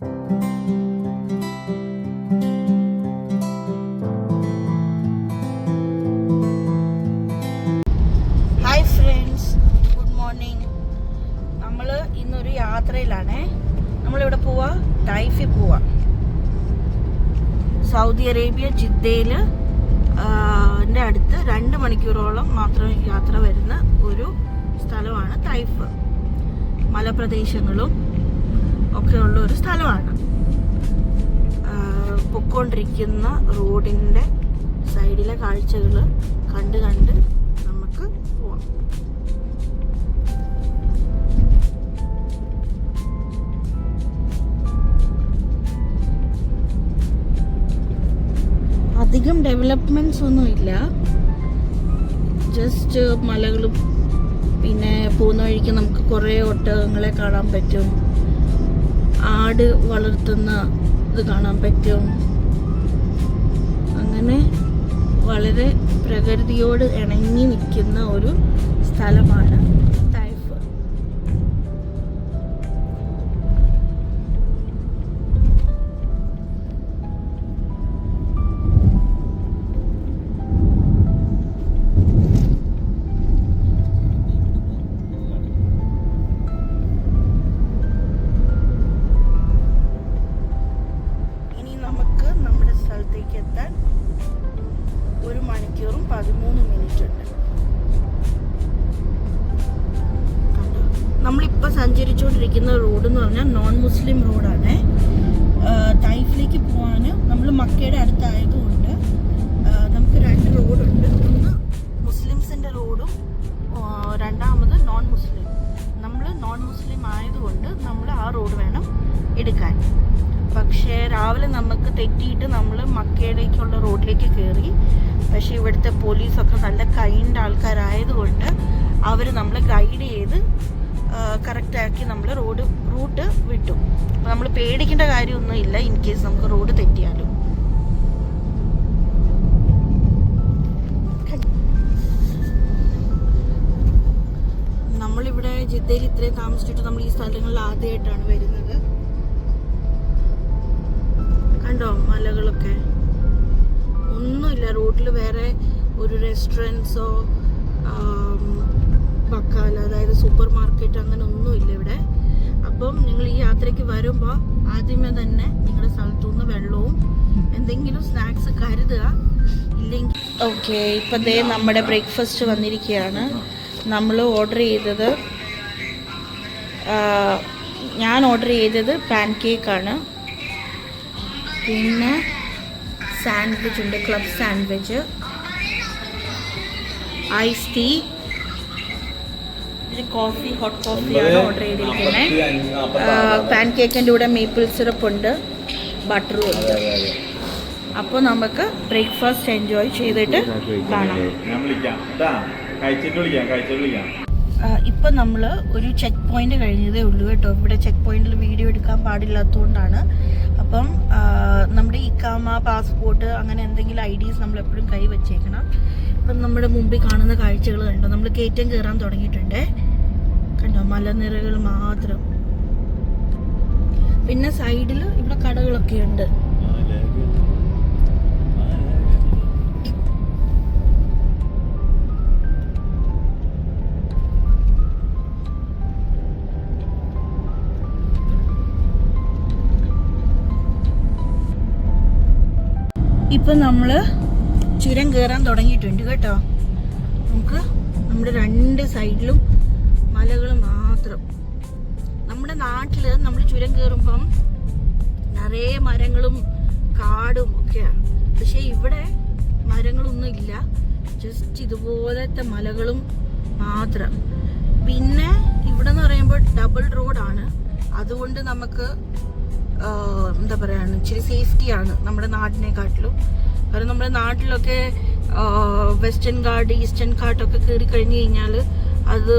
Hi friends good morning നമ്മൾ ഇന്നൊരു യാത്രയിലാണേ. നമ്മളിവിടെ പോവാ ടൈഫിൽ പോവാ. സൗദി അറേബ്യ ജിദ്ദയിൽ എന്റെ അടുത്ത് രണ്ട് മണിക്കൂറോളം മാത്രം യാത്ര വരുന്ന ഒരു സ്ഥലമാണ് തൈഫ്. മലപ്രദേശങ്ങളും ഒക്കെ ഉള്ള ഒരു സ്ഥലമാണ്. പൊക്കോണ്ടിരിക്കുന്ന റോഡിന്റെ സൈഡിലെ കാഴ്ചകൾ കണ്ട് കണ്ട് നമുക്ക് പോവാം. അധികം ഡെവലപ്മെന്റ്സ് ഒന്നും ഇല്ല. ജസ്റ്റ് മലകളും പിന്നെ പോകുന്ന വഴിക്ക് നമുക്ക് കുറേ ഒട്ടകങ്ങളെ കാണാൻ പറ്റും. ആട് വളർത്തുന്ന ഇത് കാണാൻ പറ്റും. അങ്ങനെ വളരെ പ്രകൃതിയോട് ഇണങ്ങി നിൽക്കുന്ന ഒരു സ്ഥലമാണ് മണിക്കൂറും പതിമൂന്ന് മിനിറ്റ് ഉണ്ട്? നമ്മളിപ്പോൾ സഞ്ചരിച്ചുകൊണ്ടിരിക്കുന്ന റോഡ് എന്ന് പറഞ്ഞാൽ നോൺ മുസ്ലിം റോഡാണ് തൈഫിലേക്ക് പോകാൻ നമ്മൾ മക്കയുടെ അടുത്തായതുകൊണ്ട് നമുക്ക് രണ്ട് റോഡുണ്ട് ഒന്ന് മുസ്ലിംസിന്റെ റോഡും രണ്ടാമത് നോൺ മുസ്ലിം നമ്മൾ നോൺ മുസ്ലിം ആയതുകൊണ്ട് നമ്മൾ ആ റോഡ് വേണം എടുക്കാൻ. പക്ഷേ രാവിലെ നമുക്ക് തെറ്റിയിട്ട് നമ്മൾ മക്കയിലേക്കുള്ള റോഡിലേക്ക് കയറി പക്ഷേ ഇവിടുത്തെ പോലീസൊക്കെ നല്ല കൈൻഡ് ആൾക്കാരായതുകൊണ്ട് അവർ നമ്മളെ ഗൈഡ് ചെയ്ത് കറക്റ്റാക്കി നമ്മൾ റോഡ് റൂട്ട് വിട്ടു. അപ്പോൾ നമ്മൾ പേടിക്കേണ്ട കാര്യമൊന്നും ഇല്ല. ഇൻ കേസ് നമുക്ക് റോഡ് തെറ്റിയാലും. നമ്മളിവിടെ ജിദ്ദയിൽ ഇത്രയും താമസിച്ചിട്ട് നമ്മൾ ഈ സ്ഥലങ്ങളിൽ ആദ്യമായിട്ടാണ് വരുന്നത്. കണ്ടോ മലകളൊക്കെ? ഒന്നുമില്ല റോഡിൽ വേറെ ഒരു റെസ്റ്റോറന്റ്സോ ബക്കാല അതായത് സൂപ്പർ മാർക്കറ്റ് അങ്ങനെ ഒന്നുമില്ല ഇവിടെ. അപ്പം നിങ്ങൾ ഈ യാത്രയ്ക്ക് വരുമ്പോൾ ആദ്യമേ തന്നെ നിങ്ങളുടെ സ്ഥലത്തുനിന്ന് വെള്ളവും എന്തെങ്കിലും സ്നാക്സ് കരുതുക. ഇല്ലെങ്കിൽ ഓക്കെ ഇപ്പം ദേ നമ്മുടെ ബ്രേക്ക്ഫാസ്റ്റ് വന്നിരിക്കുകയാണ്. നമ്മൾ ഓർഡർ ചെയ്തത് ഞാൻ ഓർഡർ ചെയ്തത് പാൻ കേക്കാണ് പിന്നെ സാൻഡ്വിച്ച് ഉണ്ട് club sandwich. Ice tea. Coffee hot കോഫിയാണ് order ചെയ്തിരിക്കുന്നത് പാൻ കേക്കിന്റെ കൂടെ മേപ്പിൾ സിറപ്പ് ഉണ്ട് ബട്ടറും ഉണ്ട്. അപ്പോൾ നമുക്ക് ബ്രേക്ക്ഫാസ്റ്റ് എൻജോയ് ചെയ്തിട്ട് കാണാം. ഇപ്പം നമ്മൾ ഒരു ചെക്ക് പോയിന്റ് കഴിഞ്ഞതേ ഉള്ളൂ കേട്ടോ. ഇവിടെ ചെക്ക് പോയിന്റിൽ വീഡിയോ എടുക്കാൻ പാടില്ലാത്തതുകൊണ്ടാണ്. അപ്പം നമ്മുടെ ഇക്കാമ പാസ്പോർട്ട് അങ്ങനെ എന്തെങ്കിലും ഐ ഡീസ് നമ്മൾ എപ്പോഴും കൈ വെച്ചേക്കണം. ഇപ്പം നമ്മുടെ മുമ്പിൽ കാണുന്ന കാഴ്ചകൾ കണ്ടോ? നമ്മൾ കയറ്റം കയറാൻ തുടങ്ങിയിട്ടുണ്ട്. കണ്ടോ? മലനിരകൾ മാത്രം. പിന്നെ സൈഡിൽ ഇവിടെ കടകളൊക്കെ ഉണ്ട്. ഇപ്പം നമ്മൾ ചുരം കയറാൻ തുടങ്ങിയിട്ടുണ്ട് കേട്ടോ. നമുക്ക് നമ്മുടെ രണ്ട് സൈഡിലും മലകൾ മാത്രം. നമ്മുടെ നാട്ടിൽ നമ്മൾ ചുരം കയറുമ്പം നിറയെ മരങ്ങളും കാടും ഒക്കെയാണ് പക്ഷേ ഇവിടെ മരങ്ങളൊന്നും ഇല്ല. ജസ്റ്റ് ഇതുപോലത്തെ മലകളും മാത്രം. പിന്നെ ഇവിടെ എന്ന് പറയുമ്പോൾ ഡബിൾ റോഡാണ് അതുകൊണ്ട് നമുക്ക് എന്താ പറയുക ഇച്ചിരി സേഫ്റ്റിയാണ് നമ്മുടെ നാടിനെക്കാട്ടിലും. കാരണം നമ്മുടെ നാട്ടിലൊക്കെ വെസ്റ്റേൺ ഗാർഡ് ഈസ്റ്റേൺ ഘാട്ടൊക്കെ കയറി കഴിഞ്ഞ് കഴിഞ്ഞാൽ അത്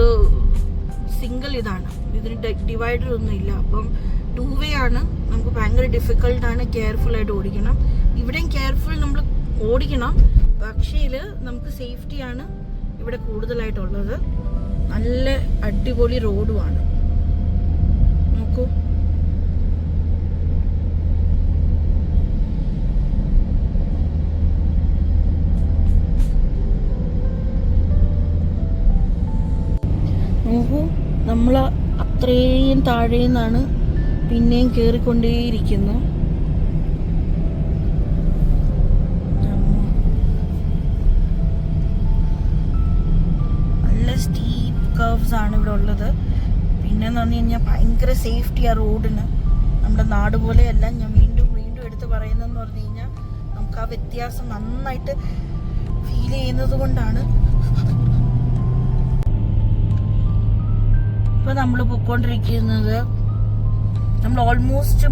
സിംഗിൾ ഇതാണ്. ഇതിന് ഡിവൈഡർ ഒന്നും ഇല്ല. അപ്പം ടൂ വേ ആണ്. നമുക്ക് ഭയങ്കര ഡിഫിക്കൽട്ടാണ് കെയർഫുൾ ആയിട്ട് ഓടിക്കണം. ഇവിടെയും കെയർഫുൾ നമ്മൾ ഓടിക്കണം. പക്ഷേ നമുക്ക് സേഫ്റ്റിയാണ് ഇവിടെ കൂടുതലായിട്ടുള്ളത്. നല്ല അടിപൊളി റോഡുമാണ് അത്രയും താഴെ നിന്നാണ് പിന്നെയും കയറിക്കൊണ്ടേയിരിക്കുന്നു നല്ല സ്റ്റീപ്പ് കർവ്സ് ആണ് ഇവിടെ ഉള്ളത്. പിന്നെ എന്ന് പറഞ്ഞു കഴിഞ്ഞാൽ ഭയങ്കര സേഫ്റ്റി ആ റോഡിന് നമ്മുടെ നാട് പോലെയല്ല. ഞാൻ വീണ്ടും വീണ്ടും എടുത്ത് പറയുന്നതെന്ന് പറഞ്ഞു കഴിഞ്ഞാൽ നമുക്ക് ആ വ്യത്യാസം നന്നായിട്ട് ഫീൽ ചെയ്യുന്നത് കൊണ്ടാണ്. ഇപ്പൊ നമ്മൾ പൊക്കോണ്ടിരിക്കുന്നത് നമ്മൾ ഓൾമോസ്റ്റ്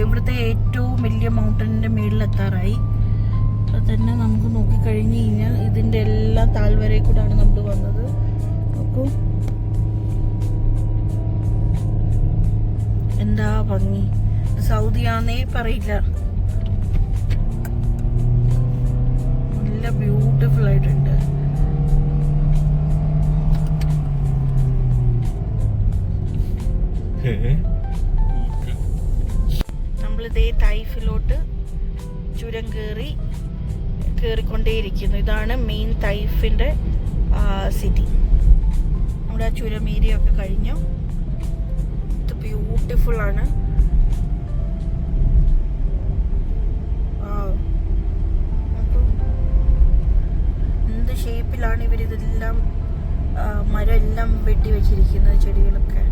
ഇവിടുത്തെ ഏറ്റവും വലിയ മൗണ്ടനിന്റെ മേളിൽ എത്താറായി അപ്പൊ തന്നെ നമുക്ക് നോക്കിക്കഴിഞ്ഞ് കഴിഞ്ഞാൽ ഇതിന്റെ എല്ലാ താഴ്വരയിൽ കൂടാണ് നമ്മൾ വന്നത്. നോക്കൂ. എന്താ ഭംഗി? സൗദിയാന്നേ പറയില്ല. നല്ല ബ്യൂട്ടിഫുൾ ആയിട്ടുണ്ട്. നമ്മളിതേ തൈഫിലോട്ട് ചുരം കയറി കയറിക്കൊണ്ടേയിരിക്കുന്നു. ഇതാണ് മെയിൻ തൈഫിന്റെ സിറ്റി നമ്മുടെ ആ ചുരം ഏരിയ ഒക്കെ കഴിഞ്ഞു. ഇത് ബ്യൂട്ടിഫുൾ ആണ്. എന്ത് ഷേപ്പിലാണ് ഇവരിതെല്ലാം മരം എല്ലാം വെട്ടി വെച്ചിരിക്കുന്നത് ചെടികളൊക്കെ?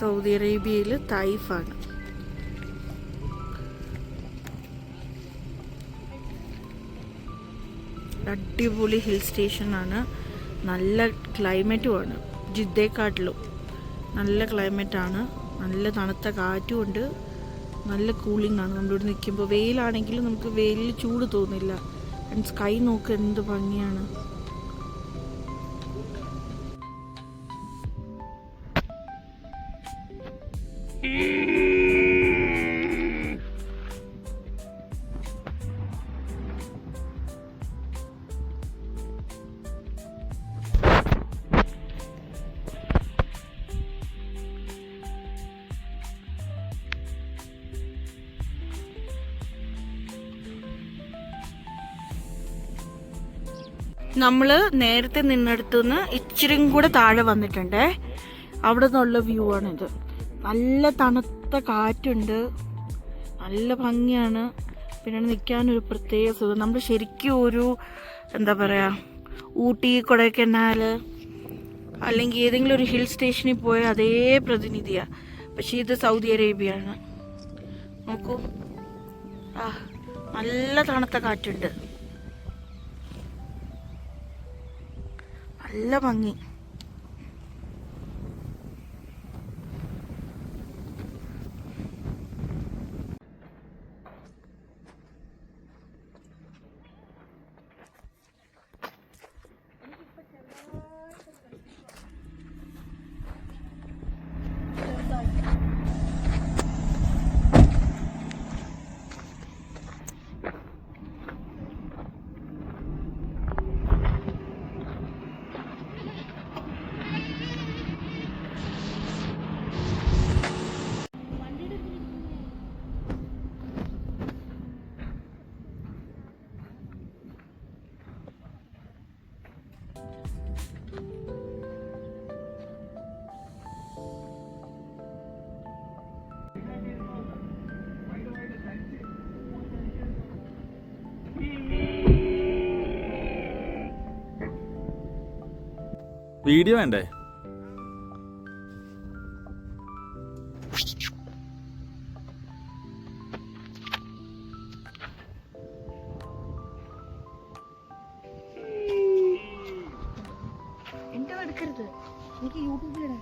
സൗദി അറേബ്യയിൽ തായിഫാണ്. അടിപൊളി ഹിൽ സ്റ്റേഷനാണ്. നല്ല ക്ലൈമറ്റുമാണ്. ജിദ്ദേക്കാട്ടിലും നല്ല ക്ലൈമറ്റാണ്. നല്ല തണുത്ത കാറ്റുമുണ്ട്. നല്ല കൂളിംഗ് ആണ് നമ്മളിവിടെ നിൽക്കുമ്പോൾ വെയിലാണെങ്കിലും നമുക്ക് വെയിലിൽ ചൂട് തോന്നില്ല. ആൻഡ് സ്കൈ നോക്ക് എന്ത് ഭംഗിയാണ്. നമ്മൾ നേരത്തെ നിന്നെടുത്തുനിന്ന് ഇച്ചിരിയും കൂടെ താഴെ വന്നിട്ടുണ്ട്. അവിടെ നിന്നുള്ള വ്യൂ ആണിത്. നല്ല തണുത്ത കാറ്റുണ്ട്. നല്ല ഭംഗിയാണ്. പിന്നെ നിൽക്കാനൊരു പ്രത്യേക സുഖം. നമ്മൾ ശരിക്കും ഒരു എന്താ പറയുക ഊട്ടി കൊടൈക്കനാൽ അല്ലെങ്കിൽ ഏതെങ്കിലും ഒരു ഹിൽ സ്റ്റേഷനിൽ പോയ അതേ പ്രതിനിധിയാണ് പക്ഷേ ഇത് സൗദി അറേബ്യയാണ്. നോക്കൂ. ആ നല്ല തണുത്ത കാറ്റുണ്ട്. നല്ല ഭംഗി. വീഡിയോ വേണ്ടേ? എനിക്ക് യൂട്യൂബിലിടാൻ